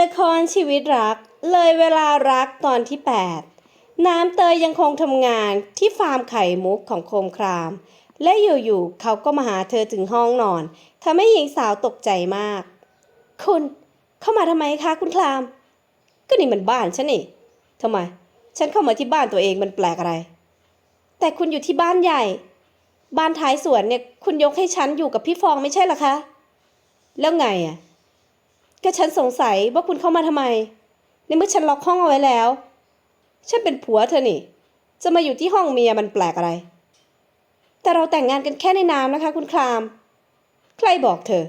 ละครชีวิตรัก เลยเวลารักตอนที่ 8 น้ำเตยยังคงทำงานที่ฟาร์มไข่มุกของโคมคราม และอยู่ๆเขาก็มาหาเธอถึงห้องนอนทำให้หญิงสาวตกใจมาก คุณ เข้ามาทำไมคะคุณคราม ก็นี่มันบ้านฉันนี่ทำไม ฉันเข้ามาที่บ้านตัวเองมันแปลกอะไร แต่คุณอยู่ที่บ้านใหญ่ บ้านท้ายสวนเนี่ยคุณยกให้ฉันอยู่กับพี่ฟองไม่ใช่หรอคะ แล้วไงอะ ก็ฉันสงสัยว่าคุณเข้ามาทำไม ในเมื่อฉันล็อกห้องเอาไว้แล้ว ฉันเป็นผัวเธอนี่ จะมาอยู่ที่ห้องเมียมันแปลกอะไร แต่เราแต่งงานกันแค่ในนามนะคะ คุณคราม ใครบอกเธอ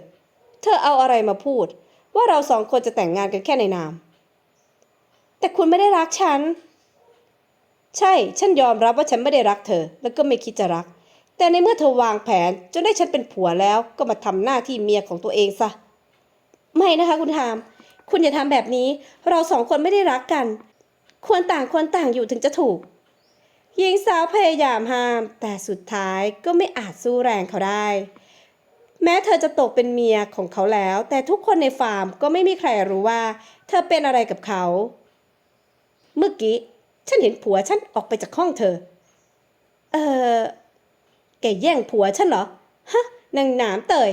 เธอเอาอะไรมาพูด ว่าเราสองคนจะแต่งงานกันแค่ในนาม แต่คุณไม่ได้รักฉัน ใช่ ฉันยอมรับว่าฉันไม่ได้รักเธอ แล้วก็ไม่คิดจะรัก แต่ในเมื่อเธอวางแผนจนได้ฉันเป็นผัวแล้ว ก็มาทำหน้าที่เมียของตัวเองซะ ไม่นะคะคุณทาม คุณอย่าทำแบบนี้ เราสองคนไม่ได้รักกัน ควรต่างคนต่างอยู่ถึงจะถูกหญิงสาวพยายามห้าม แต่สุดท้ายก็ไม่อาจสู้แรงเขาได้ แม้เธอจะตกเป็นเมียของเขาแล้ว แต่ทุกคนในฟาร์มก็ไม่มีใครรู้ว่า เธอเป็นอะไรกับเขา เมื่อกี้ ฉันเห็นผัวฉันออกไปจากห้องเธอ เออแกแย่งผัวฉันเหรอ ฮะนางหนามเตย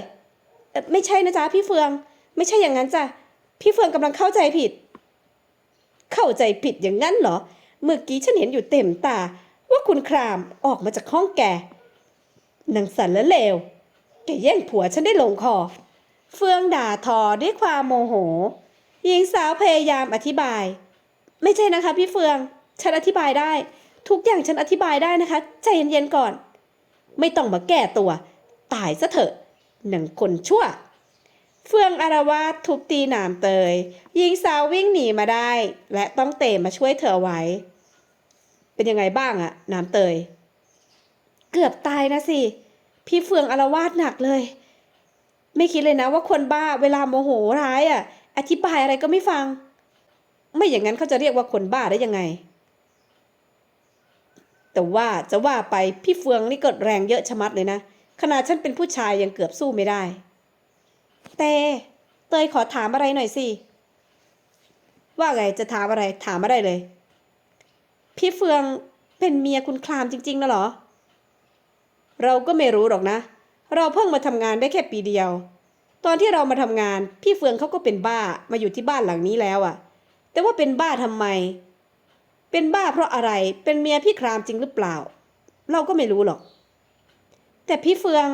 เออไม่ใช่นะจ๊ะพี่เฟือง ไม่ใช่อย่างนั้นจ้ะ พี่เฟืองกำลังเข้าใจผิด เข้าใจผิดอย่างนั้นเหรอ เมื่อกี้ฉันเห็นอยู่เต็มตา ว่าคุณครามออกมาจากห้องแกนางสันและเลว แกแย่งผัวฉันได้ลงคอ เฟืองด่าทอด้วยความโมโห หญิงสาวพยายามอธิบาย ไม่ใช่นะคะพี่เฟือง ฉันอธิบายได้ ทุกอย่างฉันอธิบายได้นะคะ ใจเย็นๆก่อน ไม่ต้องมาแก้ตัว ตายซะเถอะหนังคนชั่ว เฟืองอารวาสทุบตีหนามเตยหญิงสาววิ่งหนีมาได้ และต้องเตะมาช่วยเธอไว้ เป็นยังไงบ้างอะหนามเตย เกือบตายนะสิ พี่เฟืองอารวาสหนักเลย ไม่คิดเลยนะว่าคนบ้าเวลาโมโหร้ายอะอธิบายอะไรก็ไม่ฟัง ไม่อย่างนั้นเขาจะเรียกว่าคนบ้าได้ยังไง แต่ว่าจะว่าไปพี่เฟืองนี่ก็แรงเยอะชะมัดเลยนะขนาดฉันเป็นผู้ชายยังเกือบสู้ไม่ได้ แต่เตยขอถามอะไรหน่อยสิ ว่าไงจะถามอะไร ถามมาได้เลย พี่เฟืองเป็นเมียคุณคลามจริงๆนะเหรอ เราก็ไม่รู้หรอกนะ เราเพิ่งมาทำงานได้แค่ปีเดียว ตอนที่เรามาทำงาน พี่เฟืองเขาก็เป็นบ้ามาอยู่ที่บ้านหลังนี้แล้วอะแต่ว่าเป็นบ้าทำไม เป็นบ้าเพราะอะไร เป็นเมียพี่ครามจริงหรือเปล่า เราก็ไม่รู้หรอก แต่พี่เฟือง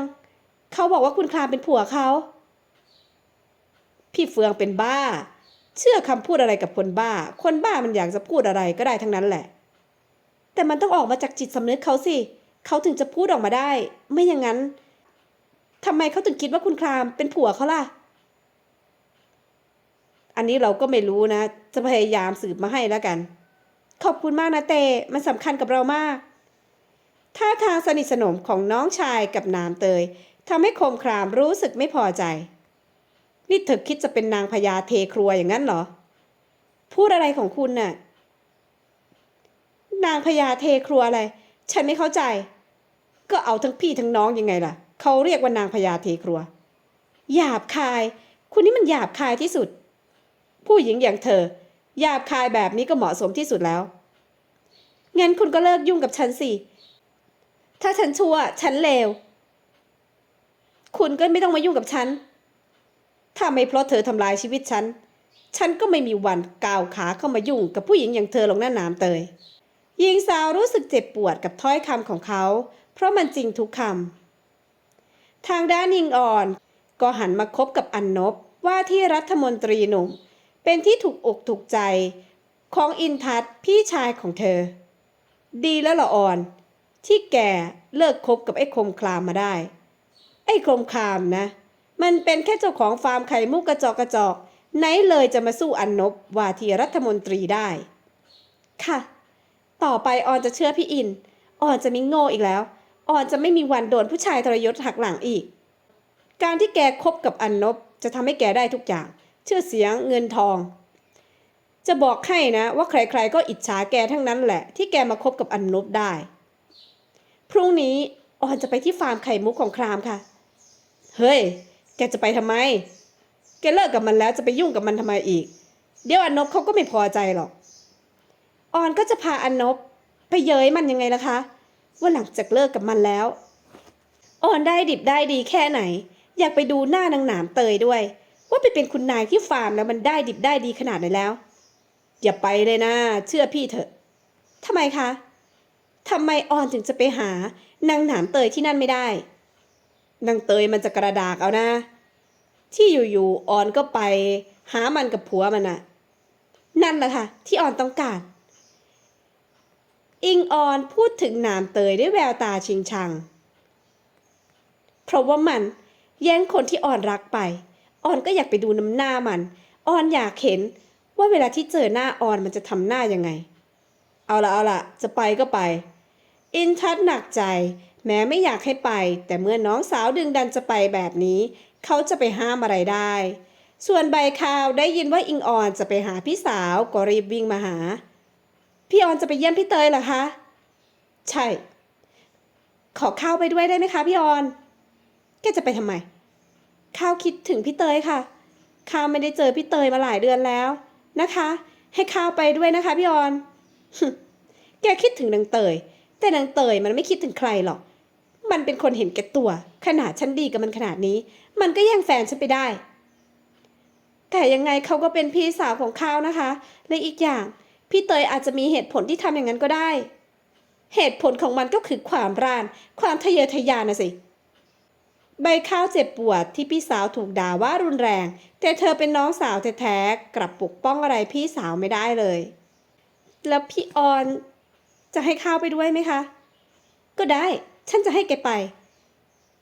เขาบอกว่าคุณครามเป็นผัวเขา พี่เฟืองเป็นบ้า เชื่อคำพูดอะไรกับคนบ้า คนบ้ามันอยากจะพูดอะไรก็ได้ทั้งนั้นแหละ แต่มันต้องออกมาจากจิตสำนึกเขาสิ เขาถึงจะพูดออกมาได้ ไม่อย่างนั้นทำไมเขาถึงคิดว่าคุณครามเป็นผัวเขาล่ะ อันนี้เราก็ไม่รู้นะ จะพยายามสืบมาให้แล้วกัน ขอบคุณมากนะเต มันสำคัญกับเรามากท่าทางสนิทสนมของน้องชายกับนามเตยทำให้คมครามรู้สึกไม่พอใจ นี่เธอคิดจะเป็นนางพญาเทครัวอย่างนั้นเหรอ พูดอะไรของคุณน่ะ นางพญาเทครัวอะไร ฉันไม่เข้าใจ ก็เอาทั้งพี่ทั้งน้องยังไงล่ะ เขาเรียกว่านางพญาเทครัว หยาบคาย คุณนี่มันหยาบคายที่สุด ผู้หญิงอย่างเธอ หยาบคายแบบนี้ก็เหมาะสมที่สุดแล้ว งั้นคุณก็เลิกยุ่งกับฉันสิ ถ้าฉันชั่ว ฉันเลว คุณก็ไม่ต้องมายุ่งกับฉัน ถ้าไม่เพราะเธอทำลายชีวิตฉัน ฉันก็ไม่มีวันก้าวขาเข้ามายุ่งกับผู้หญิงอย่างเธอหรอกหน้าหนามเตยหญิงสาวรู้สึกเจ็บปวดกับถ้อยคำของเขา เพราะมันจริงทุกคำทางด้านยิงอ่อนก็หันมาคบกับอันนบว่าที่รัฐมนตรีหนุ่ม เป็นที่ถูกอกถูกใจของอินทัศพี่ชายของเธอ ดีแล้วละอ่อน ที่แกเลิกคบกับไอ้คมคลามมาได้ ไอ้คมคลามนะ มันเป็นแค่เจ้าของฟาร์มไข่มุกกระจอกกระจอก ไหนเลยจะมาสู้อันนบว่าที่รัฐมนตรีได้ ค่ะ ต่อไปออนจะเชื่อพี่อิน ออนจะไม่โง่อีกแล้ว ออนจะไม่มีวันโดนผู้ชายทรยศหักหลังอีก การที่แกคบกับอันนบจะทำให้แกได้ทุกอย่าง ชื่อเสียงเงินทอง จะบอกให้นะว่าใครๆก็อิจฉาแกทั้งนั้นแหละ ที่แกมาคบกับอันนบได้ พรุ่งนี้ออนจะไปที่ฟาร์มไข่มุกของครามค่ะ เฮ้ย แกจะไปทำไม แกเลิกกับมันแล้วจะไปยุ่งกับมันทำไมอีก เดี๋ยวอนนบเขาก็ไม่พอใจหรอก ออนก็จะพาอนนบไปเย้ยมันยังไงล่ะคะ ว่าหลังจากเลิกกับมันแล้ว ออนได้ดิบได้ดีแค่ไหน อยากไปดูหน้านางหนามเตยด้วย ว่าไปเป็นคุณนายที่ฟาร์มแล้วมันได้ดิบได้ดีขนาดไหนแล้ว อย่าไปเลยนะ เชื่อพี่เถอะทำไมคะทำไมออนถึงจะไปหานางหนามเตยที่นั่นไม่ได้ นางเตยมันจะกระดากเอานะ ที่อยู่ๆออนก็ไปหามันกับผัวมันน่ะ นั่นแหละค่ะ ที่ออนต้องการ อิงออนพูดถึงนามเตยด้วยแววตาชิงชัง เพราะว่ามันแย่งคนที่ออนรักไป ออนก็อยากไปดูน้ำหน้ามัน ออนอยากเห็นว่าเวลาที่เจอหน้าออนมันจะทำหน้ายังไง เอาละเอาละจะไปก็ไป อินทัศหนักใจ แม้ไม่อยากให้ไป แต่เมื่อน้องสาวดึงดันจะไปแบบนี้ เขาจะไปห้ามอะไรได้ ส่วนใบข่าวได้ยินว่าอิงออนจะไปหาพี่สาวก็รีบวิ่งมาหา พี่ออนจะไปเยี่ยมพี่เตยเหรอคะ ใช่ ขอข้าวไปด้วยได้ไหมคะพี่ออน แกจะไปทำไม ข้าวคิดถึงพี่เตยค่ะ ข้าวไม่ได้เจอพี่เตยมาหลายเดือนแล้วนะคะ ให้ข้าวไปด้วยนะคะพี่ออนแกคิดถึงนางเตย แต่นางเตยมันไม่คิดถึงใครหรอก มันเป็นคนเห็นแก่ตัว ขนาดฉันดีกับมันขนาดนี้ มันก็แย่งแฟนฉันไปได้ แต่ยังไงเขาก็เป็นพี่สาวของเขานะคะ และอีกอย่าง พี่เตยอาจจะมีเหตุผลที่ทำอย่างนั้นก็ได้ เหตุผลของมันก็คือความร่าน ความทะเยอทะยานนะสิใบข้าวเจ็บปวดที่พี่สาวถูกด่าว่ารุนแรง แต่เธอเป็นน้องสาวแท้ๆกลับปกป้องอะไรพี่สาวไม่ได้เลย แล้วพี่ออน จะให้ข้าวไปด้วยไหมคะ ก็ได้ ฉันจะให้แกไป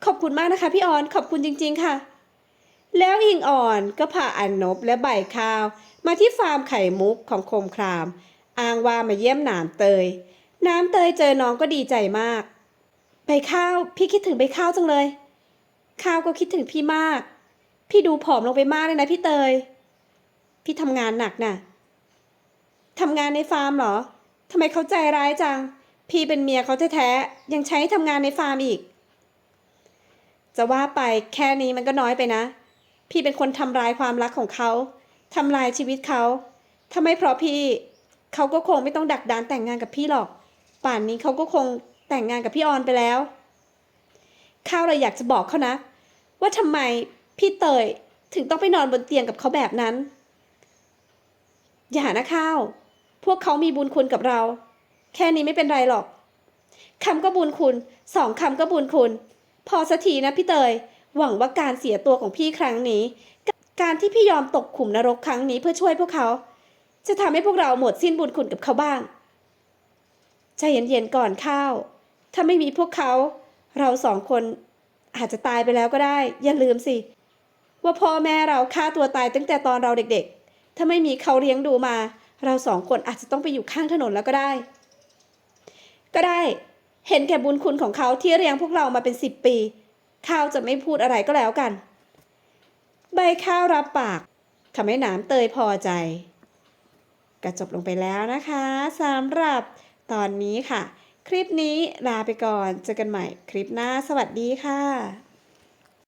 ขอบคุณมากนะคะ พี่ออน ขอบคุณจริง ๆ ค่ะ แล้วอิงอ่อนก็พาอันนบและใบข้าว มาที่ฟาร์มไข่มุกของโคมคราม อ้างว่ามาเยี่ยมหนามเตย น้ำเตยเจอน้องก็ดีใจมาก ใบข้าว พี่คิดถึงใบข้าวจังเลย ข้าวก็คิดถึงพี่มาก พี่ดูผอมลงไปมากเลยนะพี่เตย พี่ทำงานหนักน่ะทำงานในฟาร์มเหรอ ทำไมเขาใจร้ายจัง พี่เป็นเมียเขาแท้ๆ ยังใช้ทำงานในฟาร์มอีก จะว่าไปแค่นี้มันก็น้อยไปนะ พี่เป็นคนทำลายความรักของเขาทำลายชีวิตเขาถ้าไม่เพราะพี่ เขาก็คงไม่ต้องดักดานแต่งงานกับพี่หรอก ป่านนี้เขาก็คงแต่งงานกับพี่ออนไปแล้ว ข้าวเลยอยากจะบอกเขานะ ว่าทำไมพี่เตยถึงต้องไปนอนบนเตียงกับเขาแบบนั้น อย่านะข้าว พวกเขามีบุญคุณกับเรา แค่นี้ไม่เป็นไรหรอกคำก็บุญคุณสองคำก็บุญคุณ พอสักทีนะพี่เตย หวังว่าการเสียตัวของพี่ครั้งนี้ การที่พี่ยอมตกขุมนรกครั้งนี้เพื่อช่วยพวกเขา จะทำให้พวกเราหมดสิ้นบุญคุณกับเขาบ้างใจเย็นๆก่อนข้าว ถ้าไม่มีพวกเขา เราสองคนอาจจะตายไปแล้วก็ได้ อย่าลืมสิ ว่าพ่อแม่เราฆ่าตัวตายตั้งแต่ตอนเราเด็กๆ ถ้าไม่มีเขาเลี้ยงดูมา เราสองคนอาจจะต้องไปอยู่ข้างถนนแล้วก็ได้ ก็ได้ เห็นแก่บุญคุณของเขาที่เลี้ยงพวกเรามาเป็นสิบปีข้าวจะไม่พูดอะไรก็แล้วกัน ใบข้าวรับปากทำให้หนามเตยพอใจก็จบลงไปแล้วนะคะสำหรับตอนนี้ค่ะ คลิปนี้ลาไปก่อน เจอกันใหม่คลิปหน้า สวัสดีค่ะ